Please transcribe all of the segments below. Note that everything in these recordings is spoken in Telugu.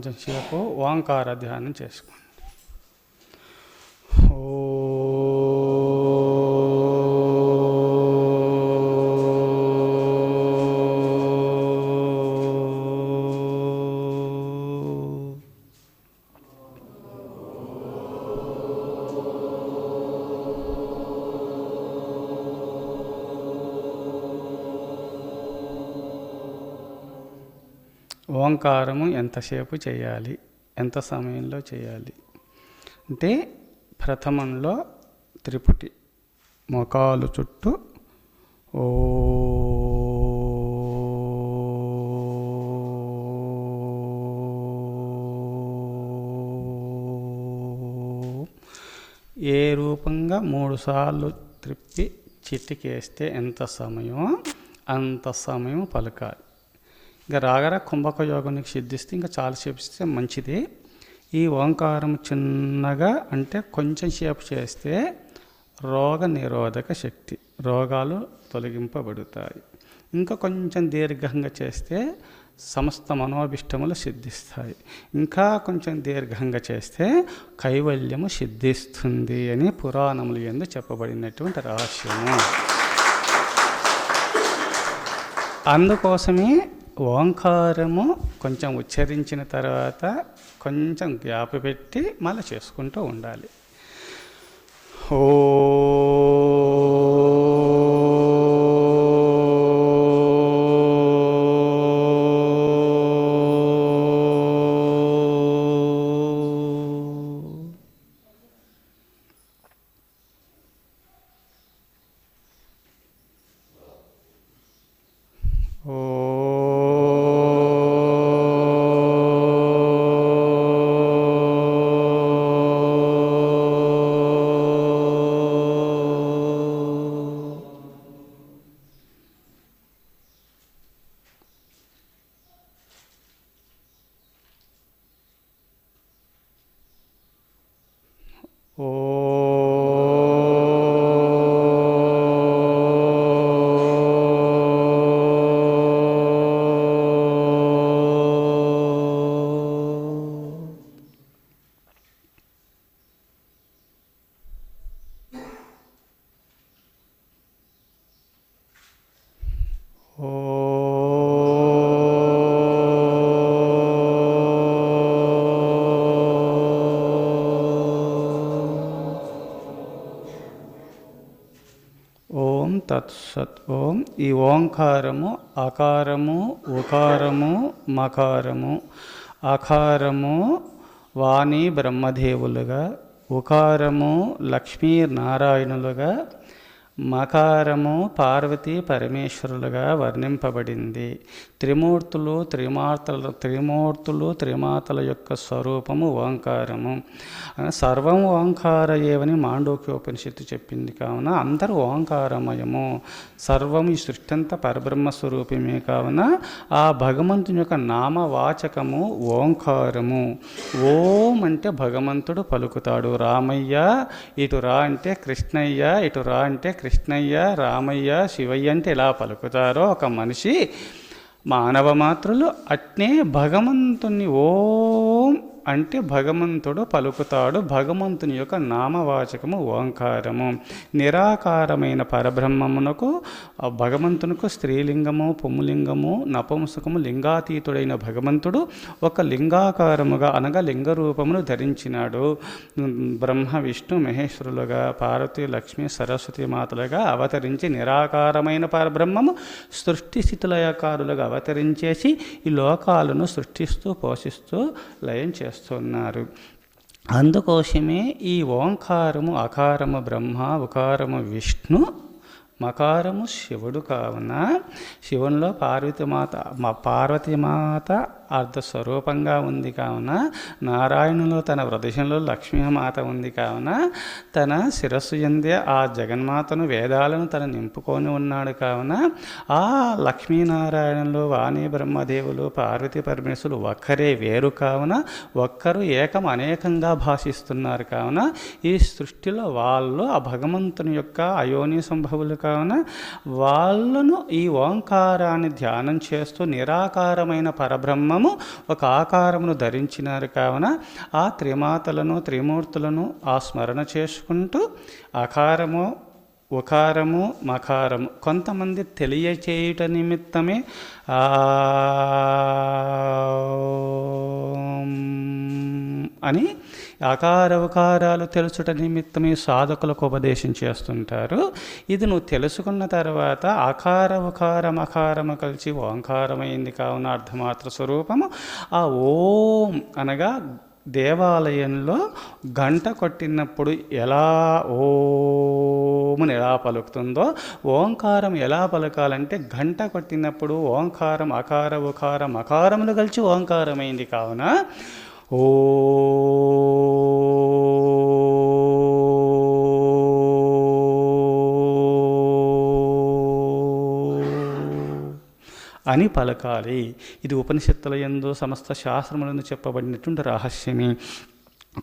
కొంచెం సేపు ఓంకార ధ్యానం చేసుకోండి. ఓ ఓంకారము ఎంతసేపు చేయాలి? ఎంత సమయంలో చేయాలి? అంటే ప్రథమంలో త్రిపుటి మొకాలు చుట్టూ ఓ ఏ రూపంగా మూడుసార్లు త్రిప్పి చిట్టికేస్తే ఎంత సమయమో అంత సమయం పలకాలి. ఇంకా రాగర కుంభక యోగం నీకు సిద్ధిస్తే ఇంకా చాలా సేపిస్తే మంచిది. ఈ ఓంకారం చిన్నగా అంటే కొంచెం సేపు చేస్తే రోగ నిరోధక శక్తి రోగాలు తొలగింపబడతాయి. ఇంకా కొంచెం దీర్ఘంగా చేస్తే సమస్త మనోభిష్టములు సిద్ధిస్తాయి. ఇంకా కొంచెం దీర్ఘంగా చేస్తే కైవల్యము సిద్ధిస్తుంది అని పురాణములు ఎందు చెప్పబడినటువంటి రహస్యము. అందుకోసమే ఓంకారము కొంచెం ఉచ్చరించిన తర్వాత కొంచెం గ్యాప్ పెట్టి మళ్ళీ చేసుకుంటూ ఉండాలి. ఓ ఓ తత్సత్వం ఓం ఈ ఓంకారము అకారము ఉకారము మకారము. అకారము వాణి బ్రహ్మదేవులుగా ఉకారము లక్ష్మీనారాయణులుగా మకారము పార్వతి పరమేశ్వరులుగా వర్ణింపబడింది. త్రిమూర్తులు త్రిమాతల త్రిమూర్తులు త్రిమాతల యొక్క స్వరూపము ఓంకారము. సర్వం ఓంకార ఏవని మాండోక్యోపనిషత్తు చెప్పింది కావున అందరూ ఓంకారమయము. సర్వం ఈ సృష్టి అంతా పరబ్రహ్మ స్వరూపమే కావున ఆ భగవంతుని యొక్క నామవాచకము ఓంకారము. ఓం అంటే భగవంతుడు పలుకుతాడు. రామయ్య ఇటు రా అంటే కృష్ణయ్య ఇటు రా అంటే కృష్ణయ్య రామయ్య శివయ్య అంటే ఎలా పలుకుతారో ఒక మనిషి మానవ మాత్రులు అట్నే భగవంతుని ఓం అంటే భగవంతుడు పలుకుతాడు భగవంతుని యొక్క నామవాచకము ఓంకారము. నిరాకారమైన పరబ్రహ్మమునకు భగవంతునకు స్త్రీలింగము పుంలింగము నపుంసకము లింగాతీతుడైన భగవంతుడు ఒక లింగాకారముగా అనగా లింగ రూపమును ధరించినాడు. బ్రహ్మ విష్ణు మహేశ్వరులుగా పార్వతి లక్ష్మి సరస్వతి మాతలుగా అవతరించి నిరాకారమైన పరబ్రహ్మము సృష్టి స్థితులయకారులుగా అవతరించేసి ఈ లోకాలను సృష్టిస్తూ పోషిస్తూ లయం చేస్తున్నారు. అందుకోసమే ఈ ఓంకారము అకారము బ్రహ్మ ఉకారము విష్ణు మకారము శివుడు కావున శివునిలో పార్వతీమాత మా పార్వతీమాత అర్ధస్వరూపంగా ఉంది కావున నారాయణులో తన హృదయంలో లక్ష్మీమాత ఉంది కావున తన శిరస్సు ఎందే ఆ జగన్మాతను వేదాలను తన నింపుకొని ఉన్నాడు కావున ఆ లక్ష్మీనారాయణులు వాణి బ్రహ్మదేవులు పార్వతీ పరమేశ్వరులు ఒక్కరే వేరు కావున ఒక్కరు ఏకం అనేకంగా భాషిస్తున్నారు కావున ఈ సృష్టిలో వాళ్ళు ఆ భగవంతుని యొక్క అయోని సంభవులు కావున వాళ్ళను ఈ ఓంకారాన్ని ధ్యానం చేస్తూ నిరాకారమైన పరబ్రహ్మం మనము ఒక ఆకారమును ధరించినారు కావున ఆ త్రిమాతలను త్రిమూర్తులను ఆ స్మరణ చేసుకుంటూ ఆకారము ఉకారము మకారము కొంతమంది తెలియచేయుట నిమిత్తమే ఆ అని అకారవకారాలు తెలుసుట నిమిత్తం ఈ సాధకులకు ఉపదేశం చేస్తుంటారు. ఇది నువ్వు తెలుసుకున్న తర్వాత అకారవకారం అకారము కలిసి ఓంకారమైంది కావున అర్ధమాత్ర స్వరూపము. ఆ ఓం అనగా దేవాలయంలో గంట కొట్టినప్పుడు ఎలా ఓమని ఎలా పలుకుతుందో ఓంకారం ఎలా పలకాలంటే గంట కొట్టినప్పుడు ఓంకారం అకార ఉకారం అకారములు కలిసి ఓంకారమైంది కావున ఓ అని పలకాలి. ఇది ఉపనిషత్తుల ఎందు సమస్త శాస్త్రములందు చెప్పబడినటువంటి రహస్యమే.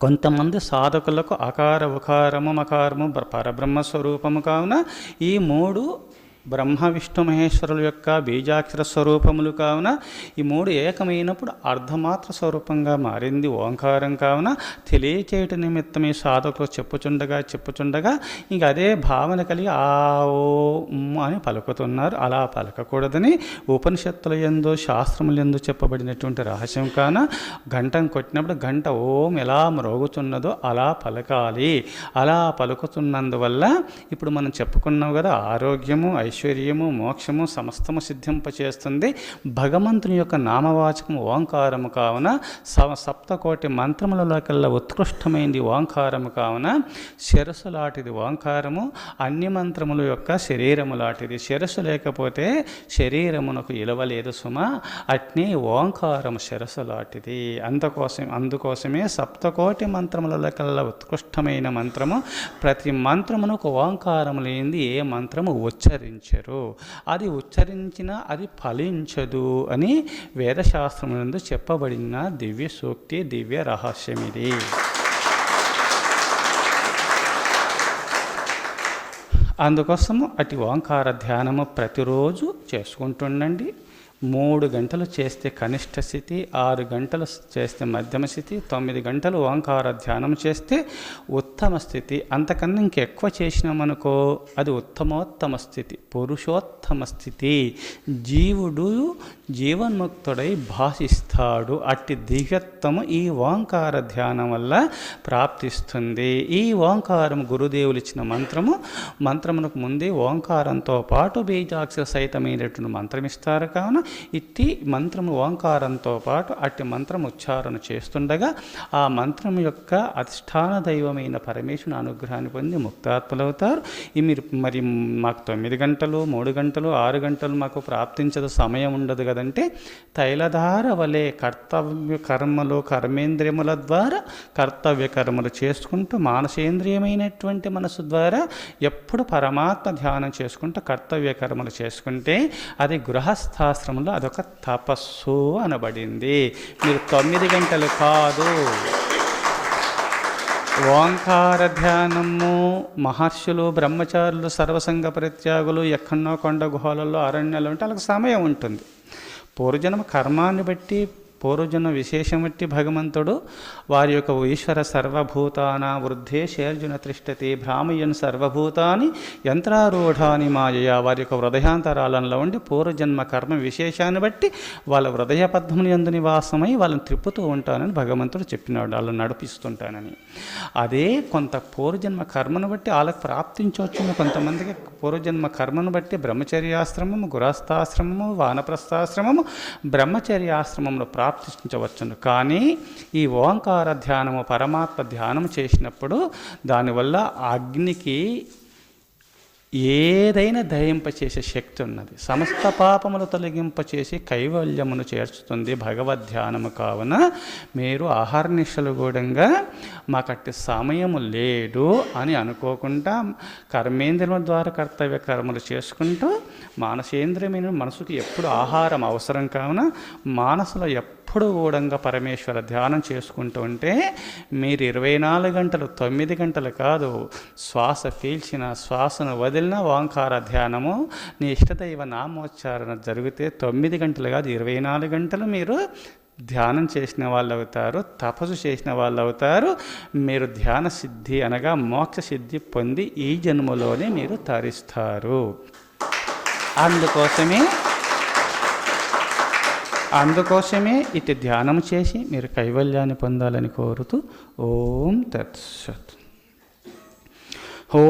కొంతమంది సాధకులకు అకార ఉకారము మకారము పరబ్రహ్మ స్వరూపము కావున ఈ మూడు బ్రహ్మ విష్ణు మహేశ్వరుల యొక్క బీజాక్షర స్వరూపములు కావున ఈ మూడు ఏకమైనప్పుడు అర్ధమాత్ర స్వరూపంగా మారింది ఓంకారం కావున. తెలియచేయట నిమిత్తమే సాధకులు చెప్పుచుండగా చెప్పుచుండగా ఇంక అదే భావన కలిగి ఆ ఓ అని పలుకుతున్నారు. అలా పలకకూడదని ఉపనిషత్తుల ఎందు శాస్త్రముల ఎందు చెప్పబడినటువంటి రహస్యం కాన గంటను కొట్టినప్పుడు గంట ఓం ఎలా మ్రోగుతున్నదో అలా పలకాలి. అలా పలుకుతున్నందువల్ల ఇప్పుడు మనం చెప్పుకున్నాం కదా ఆరోగ్యము ఐశ్వర్యము మోక్షము సమస్తము సిద్ధింపచేస్తుంది. భగవంతుని యొక్క నామవాచకము ఓంకారము కావున స సప్తకోటి మంత్రములలోకెల్లా ఉత్కృష్టమైంది ఓంకారము కావున శిరస్సు లాంటిది ఓంకారము అన్ని మంత్రముల యొక్క శరీరము లాంటిది. శిరస్సు లేకపోతే శరీరమునకు ఇలవలేదు సుమ అట్నే ఓంకారము శిరస్సు లాంటిది. అందుకోసం అందుకోసమే సప్తకోటి మంత్రములలోకెల్లా ఉత్కృష్టమైన మంత్రము ప్రతి మంత్రమునకు ఓంకారము లేనిది ఏ మంత్రము ఉచ్చరించరు అది ఉచ్చరించినా అది ఫలించదు అని వేదశాస్త్రములందు చెప్పబడిన దివ్య సూక్తి దివ్య రహస్యం ఇది అందుకోసము అటు ఓంకార ధ్యానము ప్రతిరోజు చేసుకుంటుండండి. మూడు గంటలు చేస్తే కనిష్ట స్థితి ఆరు గంటలు చేస్తే మధ్యమ స్థితి తొమ్మిది గంటలు ఓంకార ధ్యానం చేస్తే ఉత్తమ స్థితి. అంతకన్నా ఇంకెక్కువ చేసినామనుకో అది ఉత్తమోత్తమ స్థితి పురుషోత్తమ స్థితి. జీవుడు జీవన్ముక్తుడై భాషిస్తాడు. అట్టి దివ్యత్వము ఈ ఓంకార ధ్యానం వల్ల ప్రాప్తిస్తుంది. ఈ ఓంకారం గురుదేవులు ఇచ్చిన మంత్రము మంత్రమునకు ముందే ఓంకారంతో పాటు బీజాక్షర సహితమైనటువంటి మంత్రం ఇస్తారు కావున ఇట్టి మంత్రము ఓంకారంతో పాటు అట్టి మంత్రం ఉచ్చారణ చేస్తుండగా ఆ మంత్రం యొక్క అధిష్టాన దైవమైన పరమేశ్వరుని అనుగ్రహాన్ని పొంది ముక్తాత్ములవుతారు. ఈ మీరు మరి మాకు తొమ్మిది గంటలు మూడు గంటలు ఆరు గంటలు మాకు ప్రాప్తించదు సమయం ఉండదు కదంటే తైలధార వలె కర్తవ్య కర్మలు కర్మేంద్రియముల ద్వారా కర్తవ్య కర్మలు చేసుకుంటూ మానసేంద్రియమైనటువంటి మనసు ద్వారా ఎప్పుడు పరమాత్మ ధ్యానం చేసుకుంటూ కర్తవ్య కర్మలు చేసుకుంటే అది గృహస్థాశ్రమంలో అదొక తపస్సు అనబడింది. మీరు తొమ్మిది గంటలు కాదు. ఓంకార ధ్యానము మహర్షులు బ్రహ్మచారులు సర్వసంగ ప్రత్యాగులు ఎక్కడో కొండ గుహలలో అరణ్యాలు ఉంటే వాళ్ళకి సమయం ఉంటుంది. పూర్వజన్మ కర్మాన్ని బట్టి పూర్వజన్మ విశేషం బట్టి భగవంతుడు వారి యొక్క ఈశ్వర సర్వభూతాన వృద్ధే శేర్జున తిష్టతి భ్రామయన్ సర్వభూతాని యంత్రారూఢాని మాయయ. వారి యొక్క హృదయాంతరాలలో ఉండి పూర్వజన్మ కర్మ విశేషాన్ని బట్టి వాళ్ళ హృదయ పద్మని ఎందు నివాసమై వాళ్ళని త్రిప్పుతూ ఉంటానని భగవంతుడు చెప్పినాడు. వాళ్ళని నడిపిస్తుంటానని. అదే కొంత పూర్వజన్మ కర్మను బట్టి వాళ్ళకి ప్రాప్తించవచ్చు కొంతమందికి పూర్వజన్మ కర్మను బట్టి బ్రహ్మచర్యాశ్రమము గురస్థాశ్రమము వానప్రస్థాశ్రమము బ్రహ్మచర్యాశ్రమంలో ప్రాప్తించవచ్చును. కానీ ఈ ఓంకార ధ్యానము పరమాత్మ ధ్యానం చేసినప్పుడు దానివల్ల అగ్నికి ఏదైనా దయింపచేసే శక్తి ఉన్నది. సమస్త పాపములు తొలగింపచేసి కైవల్యమును చేర్చుతుంది భగవద్ ధ్యానము కావున. మీరు ఆహారనిశలు గూడంగా మాకట్టి సమయము లేదు అని అనుకోకుండా కర్మేంద్రియముల ద్వారా కర్తవ్య కర్మలు చేసుకుంటూ మానసేంద్రియమైన మనసుకి ఎప్పుడు ఆహారం అవసరం కావున మానసులో ఎప్పుడు కూడా పరమేశ్వర ధ్యానం చేసుకుంటూ ఉంటే మీరు ఇరవై నాలుగు గంటలు తొమ్మిది గంటలు కాదు శ్వాస పీల్చిన శ్వాసను వదిలిన ఓంకార ధ్యానము నీ ఇష్టదైవ నామోచ్చారణ జరిగితే తొమ్మిది గంటలు కాదు ఇరవై నాలుగు గంటలు మీరు ధ్యానం చేసిన వాళ్ళు అవుతారు తపస్సు చేసిన వాళ్ళు అవుతారు మీరు ధ్యాన సిద్ధి అనగా మోక్ష సిద్ధి పొంది ఈ జన్మలోనే మీరు తరిస్తారు. అందుకోసమే అందుకోసమే ఇటు ధ్యానం చేసి మీరు కైవల్యాన్ని పొందాలని కోరుతూ ఓం తత్సత్ ఓ